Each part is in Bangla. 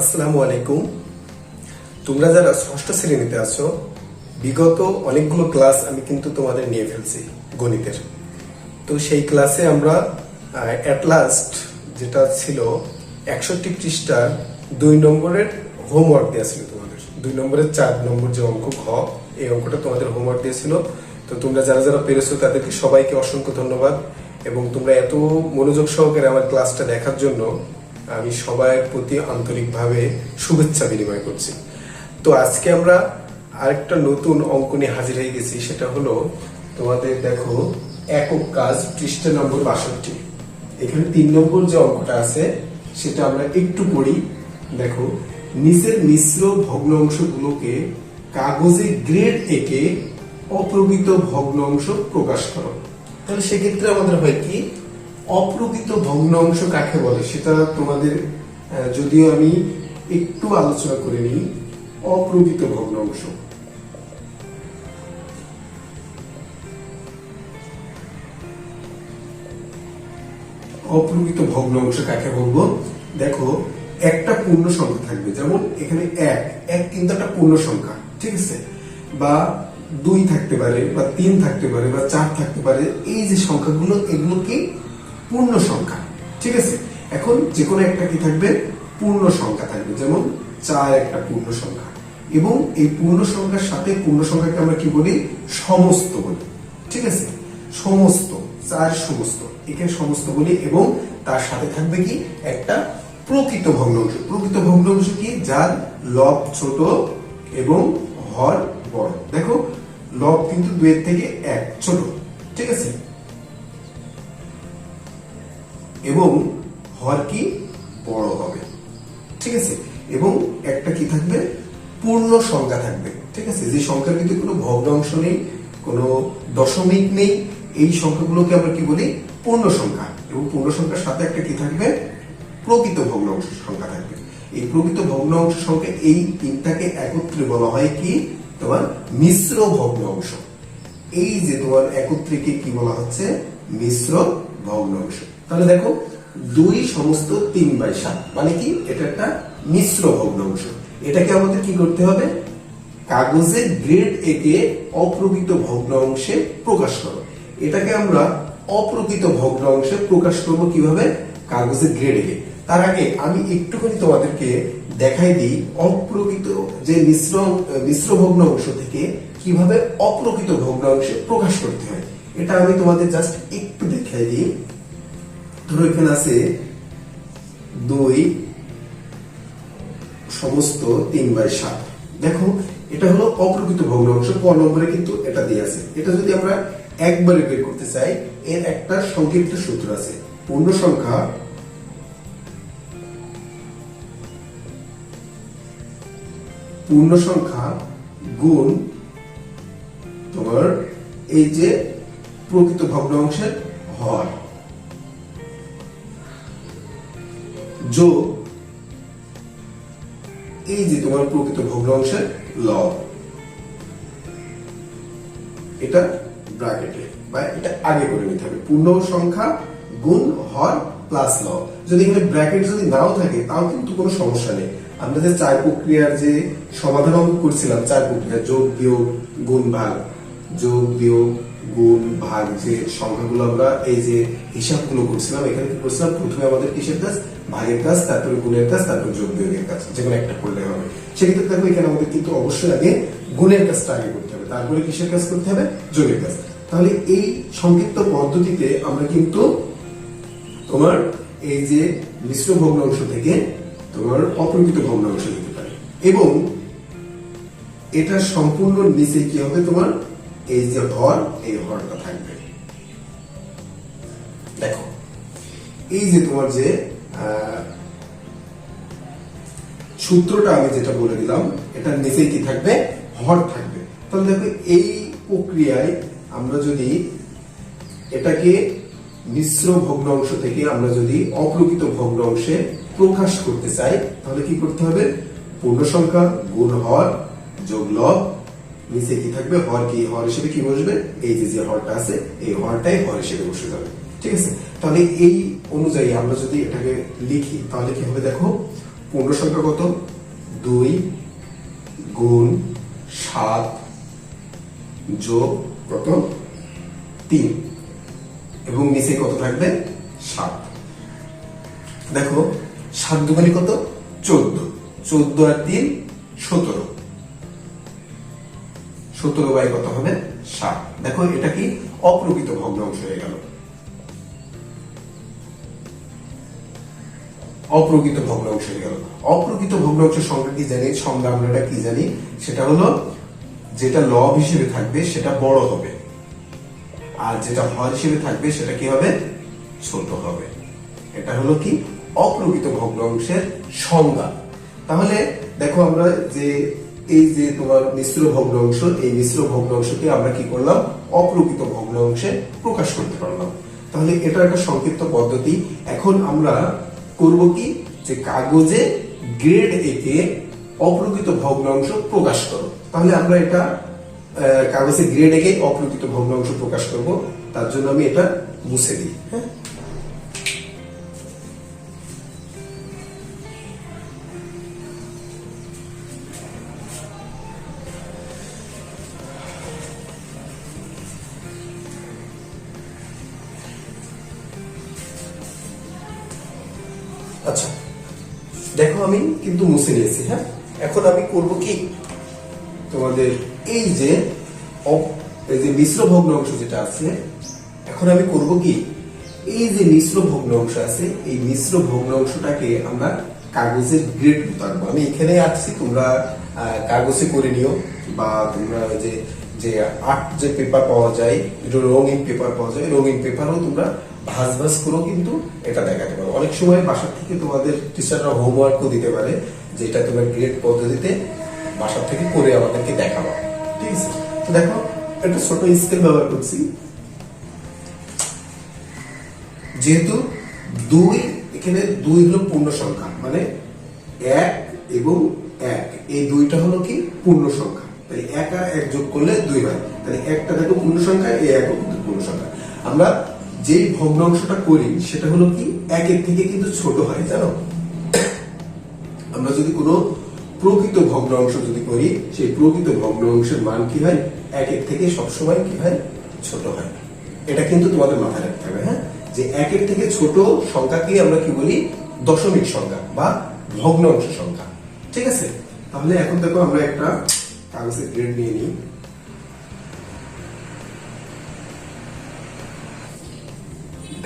আসসালামু আলাইকুম। তোমরা যারা ষষ্ঠ শ্রেণীতে আছো, বিগত অনেকগুলো ক্লাস আমি কিন্তু তোমাদের নিয়ে ফেলছি গণিতের। তো সেই ক্লাসে আমরা অ্যাট লাস্ট যেটা ছিল, একষট্টি পৃষ্ঠার দুই নম্বরের হোমওয়ার্ক দেওয়া ছিল তোমাদের। দুই নম্বরের চার নম্বর যে অঙ্ক ঘ এই অঙ্কটা তোমাদের হোমওয়ার্ক দিয়েছিল তো তোমরা যারা যারা পেরেছ, তাদেরকে সবাইকে অসংখ্য ধন্যবাদ। এবং তোমরা এত মনোযোগ সহকারে আমার ক্লাসটা দেখার জন্য আমি সবার প্রতি আন্তরিকভাবে শুভেচ্ছা বিনিময় করছি। তো আজকে আমরা আরেকটা নতুন অঙ্ক নিয়ে হাজির হয়ে গেছি, সেটা হলো তোমাদের দেখো একক কাজ পৃষ্ঠা নম্বর বাষট্টি। এখানে তিন নম্বর যে অঙ্কটা আছে, সেটা আমরা একটু পড়ি। দেখো, নিচের মিশ্র ভগ্ন ভগ্নাংশগুলোকে কাগজে গ্রেড এঁকে অপ্রকৃত ভগ্নাংশ প্রকাশ করো। তাহলে সেক্ষেত্রে আমাদের হয় কি? অপ্রকৃত ভগ্নাংশ কাকে বলে সেটা তোমাদের যদিও আমি একটু আলোচনা করে নিই, অপ্রকৃত ভগ্নাংশ। অপ্রকৃত ভগ্ন অংশ কাকে বলব? দেখো, একটা পূর্ণ সংখ্যা থাকবে, যেমন এখানে এক এক কিন্তু একটা পূর্ণ সংখ্যা, ঠিক আছে? বা দুই থাকতে পারে, বা তিন থাকতে পারে, বা চার থাকতে পারে, এই যে সংখ্যাগুলো এগুলো কি পূর্ণ সংখ্যা ঠিক আছে? এখন যে কোনো একটা কি থাকবে? পূর্ণ সংখ্যা থাকবে। যেমন চার একটা পূর্ণ সংখ্যা এবং এই পূর্ণ সংখ্যার সাথে পূর্ণ সংখ্যাকে আমরা কি বলি? সমস্ত বলি। ঠিক আছে? সমস্ত। চার সমস্ত। একে সমস্ত বলি এবং তার সাথে থাকবে কি? একটা প্রকৃত ভগ্নাংশ প্রকৃত ভগ্নাংশ কি? যার লব ছোট এবং হর বড়। দেখো, লব কিন্তু দুয়ের থেকে এক ছোট। ঠিক আছে? এবং হর কি বড় হবে। ঠিক আছে? এবং একটা কি থাকবে? পূর্ণ সংখ্যা থাকবে। ঠিক আছে? যে সংখ্যার কিন্তু কোনো ভগ্নাংশ নেই, কোনো দশমিক নেই, এই সংখ্যাগুলোকে আমরা কি বলি? পূর্ণ সংখ্যা। এবং পূর্ণ সংখ্যার সাথে একটা কি থাকবে? প্রকৃত ভগ্নাংশ সংখ্যা থাকবে। এই প্রকৃত ভগ্নাংশ সংখ্যা এই তিনটাকে একত্রে বলা হয় কি? তোমার মিশ্র ভগ্নাংশ এই যে তোমার একত্রিকে কি বলা হচ্ছে? মিশ্র ভগ্নাংশ তাহলে দেখো, দুই সমস্ত তিন বাই সাত মানে কি? এটা একটা মিশ্র ভগ্নাংশ এটাকে আমাদের কি করতে হবে? কাগজে গ্রেড একে অপ্রকৃত ভগ্নাংশে প্রকাশ করো। এটাকে আমরা অপ্রকৃত ভগ্নাংশে প্রকাশ করব কীভাবে? কাগজে গ্রেড একে তার আগে আমি একটুখানি তোমাদেরকে দেখাই দিই অপ্রকৃত যে মিশ্র মিশ্র ভগ্নাংশ থেকে কীভাবে অপ্রকৃত ভগ্নাংশে প্রকাশ করতে হয়। এটা আমি তোমাদের জাস্ট একটু দেখাই দিই। ধরো এখানে আছে, দুই, সমস্ত তিন বাই সাত। দেখো, এটা হলো অপ্রকৃত ভগ্নাংশ ক নম্বরে কিন্তু এটা দিয়ে আছে। এটা যদি আমরা একবারে বের করতে চাই, এর একটা সংক্ষিপ্ত সূত্র আছে। পূর্ণ সংখ্যা পূর্ণ সংখ্যা গুণ তোমার এই যে প্রকৃত ভগ্নাংশের হর। যোগ এই যে তোমার প্রকৃত ভগ্নাংশের লব এটা ব্র্যাকেটে, বা এটা আগে করে নিতে হবে। পূর্ণ সংখ্যা গুণ হর প্লাস লব যদি এখানে ব্র্যাকেট যদি নাও থাকে, তাও কিন্তু কোনো সমস্যা নেই। আমরা যে চার প্রক্রিয়ার যে সমাধান করছিলাম, চার প্রক্রিয়া, যোগ, বিয়োগ, গুণ, ভাগ। যোগ, বিয়োগ গুণ, ভাগ যে সংখ্যাগুলো আমরা এই যে হিসাবগুলো করছিলাম, এখানে কি করছিলাম? প্রথমে আমাদের কিসের কাজ ভাগের কাজ তারপরে গুণের কাজ তারপর যোগ বিয়োগের কাজ যে কোনো একটা করলে হবে। সেক্ষেত্রে দেখো, এখানে আমাদের কিন্তু অবশ্যই আগে গুণের কাজটা আগে করতে হবে। তারপরে কিসের কাজ করতে হবে? যোগের কাজ তাহলে এই সংক্ষিপ্ত পদ্ধতিতে আমরা কিন্তু তোমার এই যে মিশ্র ভগ্নাংশ থেকে তোমার অপ্রকৃত ভগ্নাংশ নিতে পারি। এবং এটা সম্পূর্ণ নিচে কি হবে তোমার? এই যে হর এই হরটা থাকবে দেখো, এই যে তোমার যে সূত্রটা আমি যেটা বলে দিলাম এটার নিচে কি থাকবে? হর থাকবে। তাহলে দেখো, এই প্রক্রিয়ায় আমরা যদি এটাকে মিশ্র ভগ্নাংশ থেকে আমরা যদি অপ্রকৃত ভগ্নাংশে প্রকাশ করতে চাই, তাহলে কি করতে হবে? পূর্ণ সংখ্যা গুণ হর, যোগ লব নিচে কি থাকবে? হর কি, হর হিসেবে কি বসবে? এই যে যে হরটা আছে, এই হরটাই হর হিসেবে বসে যাবে। ঠিক আছে? তাহলে এই অনুযায়ী আমরা যদি এটাকে লিখি, তাহলে কি হবে দেখো? পূর্ণ সংখ্যা কত? দুই গুণ সাত যোগ কত? তিন। এবং নিচে কত থাকবে? সাত। দেখো, সাত দুগুণি কত? চোদ্দ। চোদ্দ আর তিন, সতেরো। সতেরো বাই কত হবে? সাত দেখো, এটা কি অপ্রকৃত ভগ্নাংশ হয়ে গেল। অপ্রকৃত ভগ্নাংশ হয়ে গেল। অপ্রকৃত ভগ্নাংশের সংখ্যা কি জানি? সংজ্ঞা আমরা কি জানি? সেটা হলো, যেটা লব হিসেবে থাকবে, সেটা বড় হবে। আর যেটা হর হিসেবে থাকবে, সেটা কি হবে? ছোট হবে। এটা হলো কি? অপ্রকৃত ভগ্নাংশের সংজ্ঞা। তাহলে দেখো আমরা যে এই যে তোমার মিশ্র ভগ্নাংশ, এই মিশ্র ভগ্নাংশকে আমরা কি করলাম? অপ্রকৃত ভগ্নাংশে প্রকাশ করতে পারলাম। তাহলে এটা একটা সংক্ষিপ্ত পদ্ধতি। এখন আমরা করব কি? যে কাগজে গ্রেড একে অপ্রকৃত ভগ্নাংশ প্রকাশ করো। তাহলে আমরা এটা কাগজে গ্রেড একে অপ্রকৃত ভগ্নাংশ প্রকাশ করব। তার জন্য আমি এটা মুছে দিই হ্যাঁ? দেখো আমি কিন্তু মুছে নিয়েছি হ্যাঁ? এখন আমি করব কি? তোমাদের এই যে এই যে মিশ্র ভগ্নাংশ যেটা আছে, এখন আমি করব কি? এই যে মিশ্র ভগ্নাংশ আছে, এই মিশ্র ভগ্নাংশটাকে আমরা কাগজের গ্রেড উতারবো আমি এখানে আসছি তোমরা কাগজে করে নিও, বা তোমরা ওই যে যে আর্ট যে পেপার পাওয়া যায় রঙিন পেপার পাওয়া যায়। রঙিন পেপারও তোমরা ভাজ ভাজ করেও কিন্তু এটা দেখাতে পারো। অনেক সময় বাসার থেকে তোমাদের টিচাররা হোমওয়ার্কও দিতে পারে যেটা তোমার গ্রেড পদ্ধতিতে বাসা থেকে করে আমাদেরকে দেখাবো। ঠিক আছে? তো দেখো, একটা ছোট স্কেল ব্যবহার করছি। যেহেতু দুই, এখানে দুই হলো পূর্ণ সংখ্যা মানে এক এবং এক। এই দুইটা হলো কি? পূর্ণ সংখ্যা। তাহলে এক এক যোগ করলে দুই হয়। তাহলে একটা পূর্ণ সংখ্যা কিন্তু পূর্ণ সংখ্যা। আমরা ভগ্নাংশটা করি, সেটা হলো কি থেকে কিন্তু ছোট হয়, জানো? আমরা যদি কোনো প্রকৃত ভগ্নাংশ যদি করি, সেই প্রকৃত ভগ্নাংশের মান কি হয়? থেকে সবসময় কি হয়? ছোট হয়। এটা কিন্তু তোমাদের মাথায় রাখতে হবে হ্যাঁ? যে একের থেকে ছোট সংখ্যাকে আমরা কি বলি? দশমিক সংখ্যা বা ভগ্নাংশ সংখ্যা। ঠিক আছে? তাহলে এখন দেখো আমরা একটা কাগজের গ্রেড নিয়ে নিই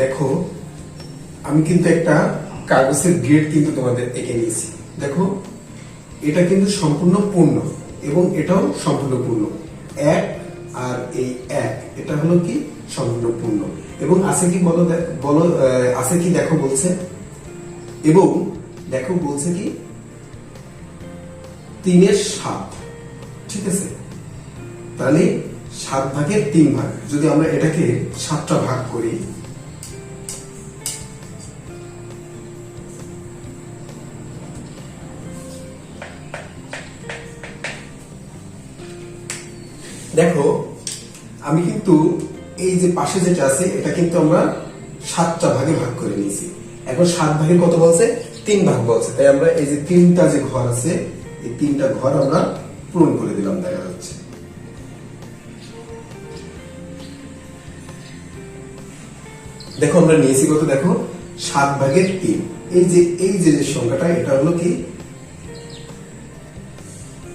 দেখো, আমি কিন্তু একটা কাগজের গ্রেড কিন্তু তোমাদের এঁকে নিয়েছি। দেখো, এটা কিন্তু সম্পূর্ণ পূর্ণ এবং এটাও সম্পূর্ণ পূর্ণ। এক আর এই এক, এটা হলো কি? সম্পূর্ণ পূর্ণ। এবং আছে কি বলো বলো আছে কি দেখো বলছে? এবং দেখো বলছে কি? তিনের সাত। ঠিক আছে? তাহলে সাত ভাগের তিন ভাগ, যদি আমরা এটাকে সাতটা ভাগ করি, দেখো, আমি কিন্তু এই যে পাশে যেটা আছে, এটা কিন্তু আমরা সাতটা ভাগে ভাগ করে নিয়েছি। এখন সাত ভাগের কত বলছে? তিন ভাগ বলছে। তাই আমরা এই যে তিনটা যে ঘর আছে, এই তিনটা ঘর আমরা পূরণ করে দিলাম, দেখা যাচ্ছে। দেখো, আমরা নিয়েছি কত? দেখো, সাত ভাগের তিন। এই যে এই যে সংখ্যাটা, এটা হলো কি?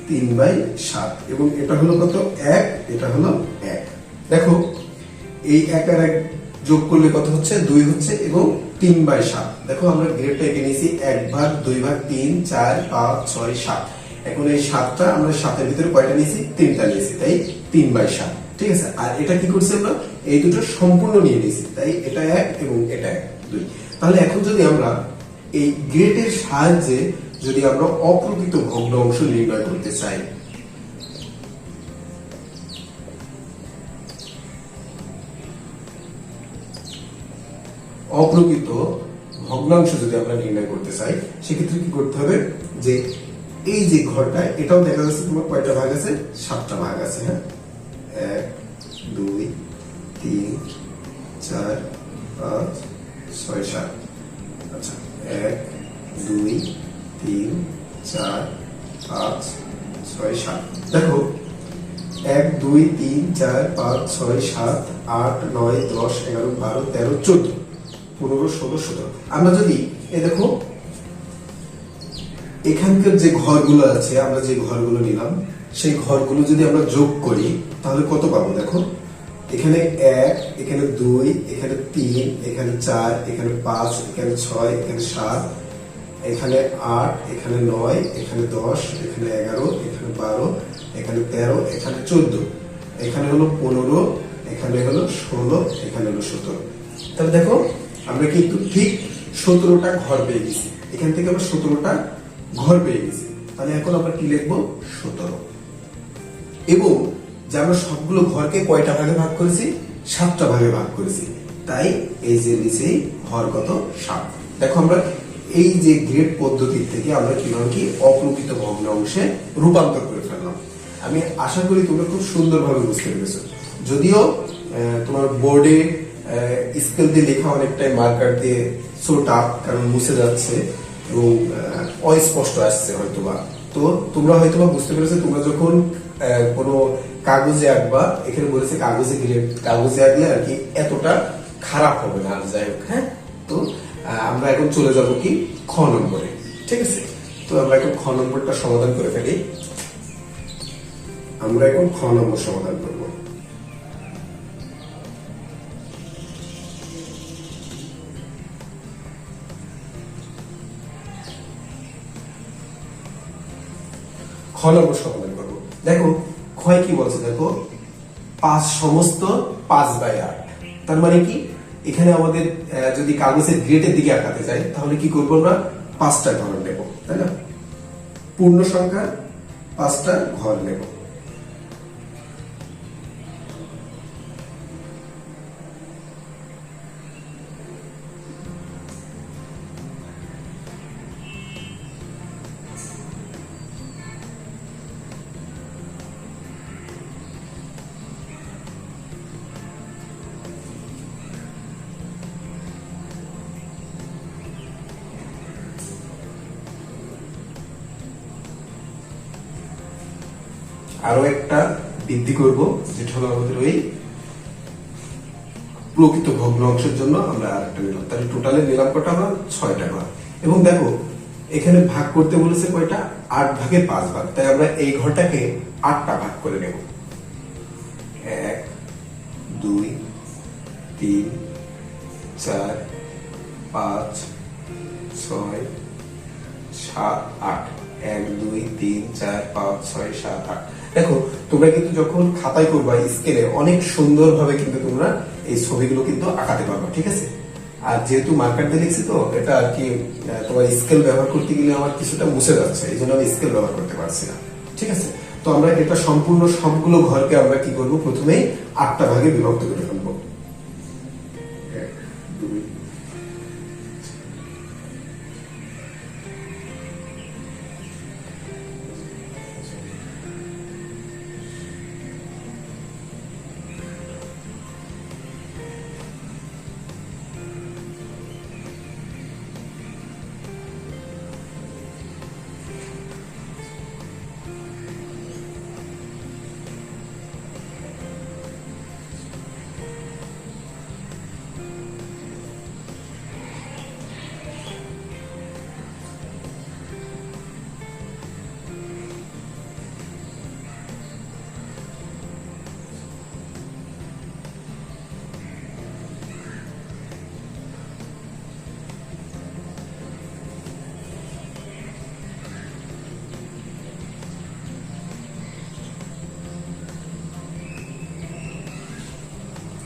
তিন বাই সাত। এবং এটা হলো কত? এক, এটা হলো এক। দেখো, এই এক আর এক যোগ করলে কত হচ্ছে? দুই হচ্ছে, এবং তিন বাই সাত। দেখো, আমরা গ্রেডটা এঁকে নিয়েছি, এক ভাগ, দুই ভাগ, তিন, চার, পাঁচ, ছয়, সাত। এখন এই সাতটা, আমরা সাতের ভিতরে কয়টা নিয়েছি? তিনটা নিয়েছি। তাই তিন বাই সাত। ঠিক আছে? আর এটা কি করছি আমরা? এই দুটো সম্পূর্ণ নিয়ে নিয়েছি। তাই এটা এক এবং এটা এক, দুই। তাহলে এখন যদি আমরা এই গ্রেডের সাহায্যে যদি আমরা অপ্রকৃত ভগ্নাংশ নির্ণয় করতে চাই, অপ্রকৃত ভগ্নাংশ যদি আমরা নির্ণয় করতে চাই, সেক্ষেত্রে কি করতে হবে? যে এই যে ঘরটা এটাও দেখা যাচ্ছে তোমার কয়টা ভাগ আছে? সাতটা ভাগ আছে হ্যাঁ? এক, দুই, তিন, চার, পাঁচ, ছয়, সাত। আচ্ছা এক, দুই, তিন, চার, পাঁচ, ছয়, সাত। দেখো, এক, দুই, তিন, চার, পাঁচ, ছয়, সাত, আট, নয়, দশ, এগারো, বারো, তেরো, চোদ্দ, পনেরো, ষোলো, সতেরো। আমরা যদি, এ দেখো এখানকার যে ঘরগুলো আছে, আমরা যে ঘরগুলো নিলাম, সেই ঘরগুলো যদি আমরা যোগ করি, তাহলে কত পাবো দেখো? এখানে এক, এখানে দুই, এখানে তিন, এখানে চার, এখানে পাঁচ, এখানে ছয়, এখানে সাত, এখানে আট, এখানে নয়, এখানে দশ, এখানে এগারো, এখানে বারো, এখানে তেরো, এখানে চোদ্দ। এখানে হলো পনেরো, এখানে হলো ষোলো, এখানে হলো সতেরো। তাহলে দেখো, আমরা কিন্তু ঠিক সতেরোটা ঘর পেয়ে গেছি। এখান থেকে আমরা সতেরোটা ঘর পেয়ে গেছি তাহলে এখন আমরা কি লিখব? সতেরো। এবং যে আমরা সবগুলো ঘরকে কয়টা ভাগে ভাগ করেছি? সাতটা ভাগে ভাগ করেছি। তাই এই যে নিচেই ঘর কত? সাত। দেখো আমরা এই যে গ্রেড পদ্ধতির থেকে আমরা কীভাবে কি অপ্রকৃত ভগ্নাংশে রূপান্তর করে ফেললাম। আমি আশা করি তোমরা খুব সুন্দরভাবে বুঝতে পেরেছ। যদিও তোমার বোর্ডে স্কেল দিয়ে লেখা অনেকটাই মার্কার দিয়ে টাফ কারণ মুছে যাচ্ছে। এবং অস্পষ্ট আসছে হয়তোবা। তো তোমরা হয়তোবা বুঝতে পেরেছ, তোমরা যখন কোনো কাগজে আঁকবা, এখানে বলেছে কাগজে গিয়ে কাগজে আঁকলে আর কি এতটা খারাপ হবে না। আর যাই হোক হ্যাঁ? তো আমরা এখন চলে যাব কি? খ নম্বরে, ঠিক আছে? তো আমরা এখন খ নম্বরটা সমাধান করে ফেলি। আমরা এখন খ নম্বর সমাধান করব। খ নম্বর সমাধান করব। দেখো, ক্ষয় কি বলছে দেখো? পাঁচ সমস্ত পাঁচ বাই আট। তার মানে কি? এখানে আমাদের যদি কাগজের গ্রেটের দিকে আঁকাতে যাই, তাহলে কি করব আমরা? পাঁচটা ঘর নেব, তাই না? পূর্ণ সংখ্যা পাঁচটা ঘর নেব। আরও একটা বৃদ্ধি করব, যেটা হলো আমাদের ওই প্রকৃত ভগ্নাংশের জন্য আমরা আর একটা নিলাম। তাহলে টোটালে নিলাম কটা আমরা ছয়টা ঘর। এবং দেখো, এখানে ভাগ করতে বলেছে কয়টা? আট ভাগে পাঁচ ভাগ। তাই আমরা এই ঘরটাকে আটটা ভাগ করে নেব। এক, দুই, তিন, চার, পাঁচ, ছয়, সাত, আট। এক, দুই, তিন, চার, পাঁচ, ছয়, সাত, আট। দেখো, তোমরা কিন্তু যখন খাতায় করবা স্কেলে অনেক সুন্দরভাবে কিন্তু তোমরা এই ছবিগুলো কিন্তু আঁকাতে পারবা, ঠিক আছে? আর যেহেতু মার্কার দিয়ে লিখছি তো, এটা আর কি তোমার স্কেল ব্যবহার করতে গেলে আমার কিছুটা মুছে যাচ্ছে, এই জন্য আমি স্কেল ব্যবহার করতে পারছি না, ঠিক আছে? তো আমরা এটা সম্পূর্ণ সবগুলো ঘরকে আমরা কি করব? প্রথমেই আটটা ভাগে বিভক্ত করে ফেলব।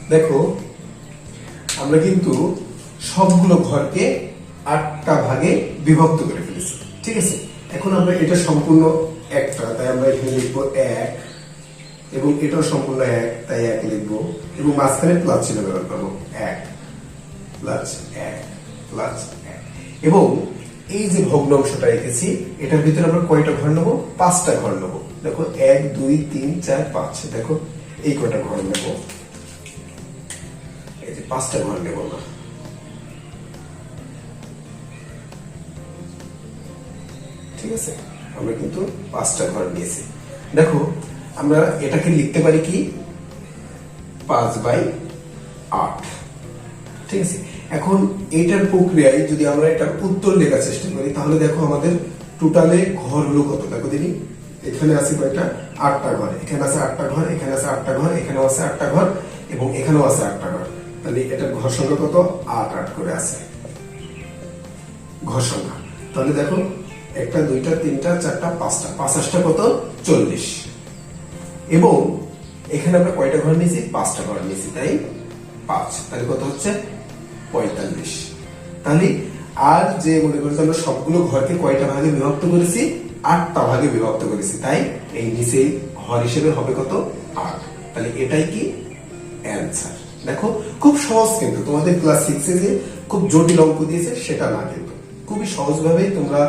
দেখো, আমরা কিন্তু সবগুলো ঘরকে আটটা ভাগে বিভক্ত করে ফেলেছি, ঠিক আছে? এখন আমরা এটা সম্পূর্ণ একটা, তাই আমরা এখানে লিখব এক, এবং এটাও সম্পূর্ণ এক, তাই এক লিখব, এবং মাঝখানে প্লাস চিহ্ন ব্যবহার করব, এক প্লাস এক প্লাস এক। এবং এই যে ভগ্ন অংশটা রেখেছি, এটার ভিতরে আমরা কয়টা ঘর নেব? পাঁচটা ঘর নেব। দেখো, এক, দুই, তিন, চার, পাঁচ, দেখো, এই কয়টা ঘর নেব? পাঁচটা ঘর নেব আমরা। ঠিক আছে? আমরা কিন্তু পাঁচটা ঘর নিয়েছি। দেখো, আমরা এটাকে লিখতে পারি কি? পাঁচ বাই আট। ঠিক আছে? এখন এইটার প্রক্রিয়ায় যদি আমরা এটার উত্তর লেখার চেষ্টা করি, তাহলে দেখো আমাদের টোটালে ঘর হলো কত? দেখো দিদি এখানে আছে কয়টা? আটটা ঘর। এখানে আছে আটটা ঘর, এখানে আছে আটটা ঘর, এখানেও আছে আটটা ঘর, এবং এখানেও আছে আটটা ঘর। তাহলে এটার ঘর কত? আট আট করে আছে। সংখ্যা তাহলে দেখো, একটা, দুইটা, তিনটা, চারটা, পাঁচটা। পাঁচ আটটা কত? চল্লিশ। এবং এখানে আমরা কয়টা ঘর নিয়েছি? পাঁচটা ঘর নিয়েছি, তাই? পাঁচ। তাহলে কত হচ্ছে? পঁয়তাল্লিশ। তাহলে আর যে মনে করছে আমরা সবগুলো ঘরকে কয়টা ভাগে বিভক্ত করেছি? আটটা ভাগে বিভক্ত করেছি, তাই? এই নিচে ঘর হিসেবে হবে কত? আট। তাহলে এটাই কি? অ্যান্সার। দেখো, খুব সহজ কিন্তু। তোমাদের ক্লাস সিক্সে যে খুব জটিল অঙ্ক দিয়েছে, সেটা না কিন্তু। খুবই সহজভাবে তোমরা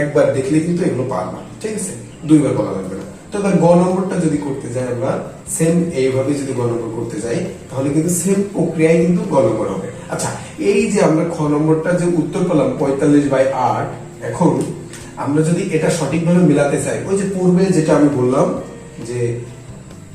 একবার দেখলে কিন্তু এগুলো পারবা, ঠিক আছে? দুইবার বলা লাগবে না। তো এবার গ নম্বরটা যদি করতে যাই আমরা সেম এইভাবে যদি গ নম্বর করতে যাই, তাহলে কিন্তু সেম প্রক্রিয়ায় কিন্তু গ নম্বর হবে। আচ্ছা এই যে আমরা খ নম্বরটা যে উত্তর পেলাম, পঁয়তাল্লিশ বাই আট, এখন আমরা যদি এটা সঠিকভাবে মেলাতে চাই, ওই যে পূর্বে যেটা আমি বললাম, যে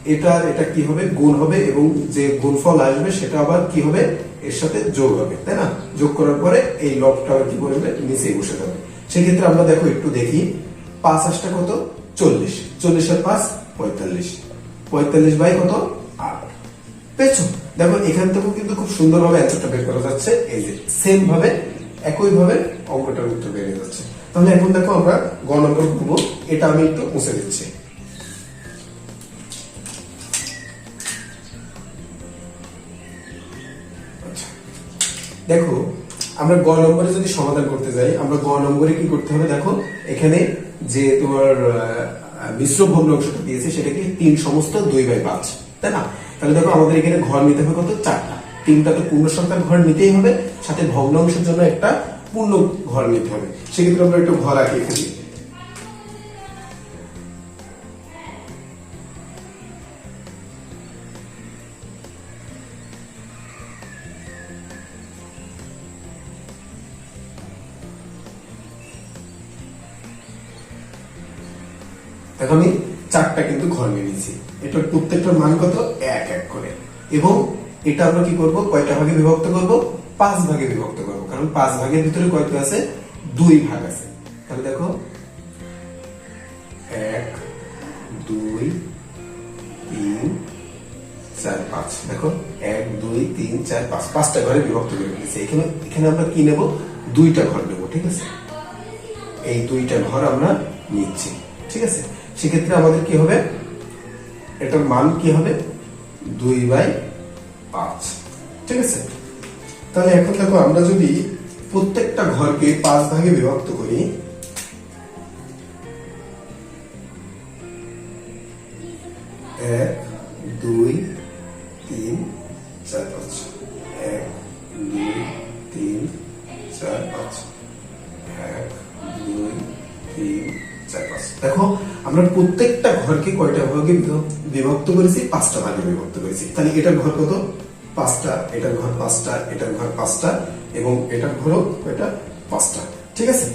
এটার, এটা কি হবে? গুণ হবে এবং যে গুণফল আসবে সেটা আবার কি হবে? এর সাথে যোগ হবে, তাই না? যোগ করার পরে এই লবটা কি করবে? নিচে বসে যাবে। সেক্ষেত্রে আমরা দেখো, একটু দেখি। পাঁচ আসটা কত? চল্লিশ। চল্লিশের পাঁচ, পঁয়তাল্লিশ। পঁয়তাল্লিশ বাই কত? আট। পেয়েছ? দেখো, এখান থেকেও কিন্তু খুব সুন্দরভাবে অ্যান্সারটা বের করা যাচ্ছে। এই যে সেম ভাবে, একই ভাবে অঙ্কটার উত্তর বেরিয়ে যাচ্ছে। তাহলে এখন দেখো আমরা গ নম্বর করব। এটা আমি একটু মুছে দিচ্ছি। দেখো, আমরা গ নম্বরে যদি সমাধান করতে যাই, আমরা গ নম্বরে কি করতে হবে? দেখো, এখানে যে তোমার মিশ্র ভগ্ন অংশটা দিয়েছে সেটা কি তিন সমস্ত দুই বাই পাঁচ, তাই না? তাহলে দেখো, আমাদের এখানে ঘর নিতে হবে কত? চারটা। তিনটা তো পূর্ণ সংখ্যার ঘর নিতেই হবে, সাথে ভগ্ন অংশের জন্য একটা পূর্ণ ঘর নিতে হবে। সেক্ষেত্রে আমরা একটু ঘর আঁকিয়ে ফেলি। দেখো আমি চারটা কিন্তু ঘর নিয়ে নিয়েছি। এটার প্রত্যেকটার মান কত? এক এক করে। এবং এটা আমরা কি করব? কয়টা ভাগে বিভক্ত করব? পাঁচ ভাগে বিভক্ত করব। কারণ পাঁচ ভাগের ভিতরে কয়টা আছে? দুই ভাগ আছে। তাহলে দেখো, এক, দুই, তিন, চার, পাঁচ। দেখো, এক, দুই, তিন, চার, পাঁচ। পাঁচটা ঘরে বিভক্ত করে ফেলেছি। এখানে এখানে আমরা কি নেব? দুইটা ঘর নেব, ঠিক আছে? এই দুইটা ঘর আমরা নিচ্ছি, ঠিক আছে? সেক্ষেত্রে আমাদের কি হবে? এটার মান কি হবে? দুই বাই পাঁচ। ঠিক আছে? তাহলে এখন দেখো, আমরা যদি প্রত্যেকটা ঘরকে পাঁচ ভাগে বিভক্ত করি কয়টা বিভক্ত করেছি, পাঁচটা ভাগে বিভক্ত করেছি। তাহলে এটার ঘর কত? পাঁচটা, এটার ঘর পাঁচটা, এটার ঘর পাঁচটা, এবং এটার ঘরও এটা পাঁচটা। ঠিক আছে?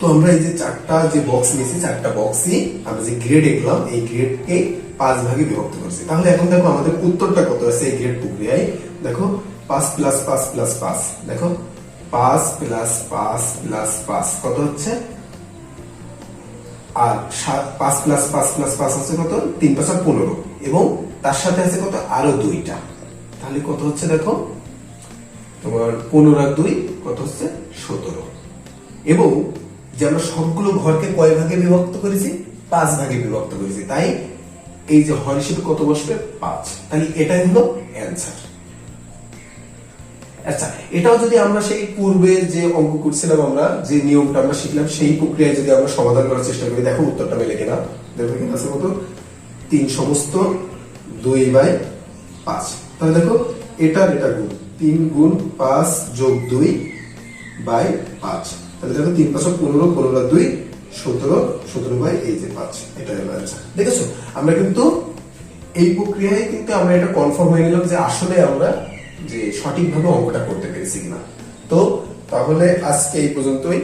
তো আমরা এই যে চারটা যে বক্স নিয়েছি, চারটা বক্সই আমরা যে গ্রেড এঁকলাম এই গ্রেডকে পাঁচ ভাগে বিভক্ত করছি। তাহলে এখন দেখো আমাদের উত্তরটা কত আছে এই গ্রেড প্রক্রিয়ায় দেখো, পাঁচ প্লাস পাঁচ প্লাস পাঁচ। দেখো, পাঁচ প্লাস পাঁচ প্লাস পাঁচ। কত হচ্ছে? আর পাঁচ প্লাস পাঁচ প্লাস পাঁচ আছে কত? তিন পাঁচ আর পনেরো। এবং তার সাথে আছে কত? আরও দুইটা। তাহলে কত হচ্ছে দেখো? তোমার পনেরো আর দুই কত হচ্ছে? সতেরো। এবং যে আমরা সবগুলো ঘরকে কয় ভাগে বিভক্ত করেছি? পাঁচ ভাগে বিভক্ত করেছি। তাই এই যে হর হিসেবে কত বসবে? পাঁচ। তাহলে এটাই হলো অ্যান্সার আচ্ছা এটাও যদি আমরা সেই পূর্বে যে অঙ্ক করছিলাম আমরা, যে নিয়মটা আমরা শিখলাম, সেই প্রক্রিয়ায় যদি আমরা সমাধান করার চেষ্টা করি, দেখো উত্তরটা মেলে কিনা। দেখো কিনা, আছে কত? তিন সমস্ত দুই বাই পাঁচ। তাহলে দেখো এটা এটা গুণ। তিন গুণ পাঁচ যোগ দুই বাই পাঁচ। তাহলে দেখো, তিন পাঁচ পনেরো পনেরো দুই, সতেরো সতেরো বাই এই যে পাঁচ। এটা হলো অ্যান্সার দেখেছ? আমরা কিন্তু এই প্রক্রিয়ায় কিন্তু আমরা এটা কনফার্ম হয়ে গেলাম যে আসলে আমরা যে সঠিকভাবে অঙ্কটা করতে পেরেছি কিনা তো তাহলে আজকে এই পর্যন্তই।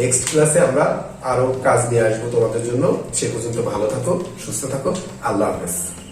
নেক্সট ক্লাসে আমরা আরও কাজ নিয়ে আসব তোমাদের জন্য। সে পর্যন্ত ভালো থাকো, সুস্থ থাকো। আল্লাহ হাফেজ।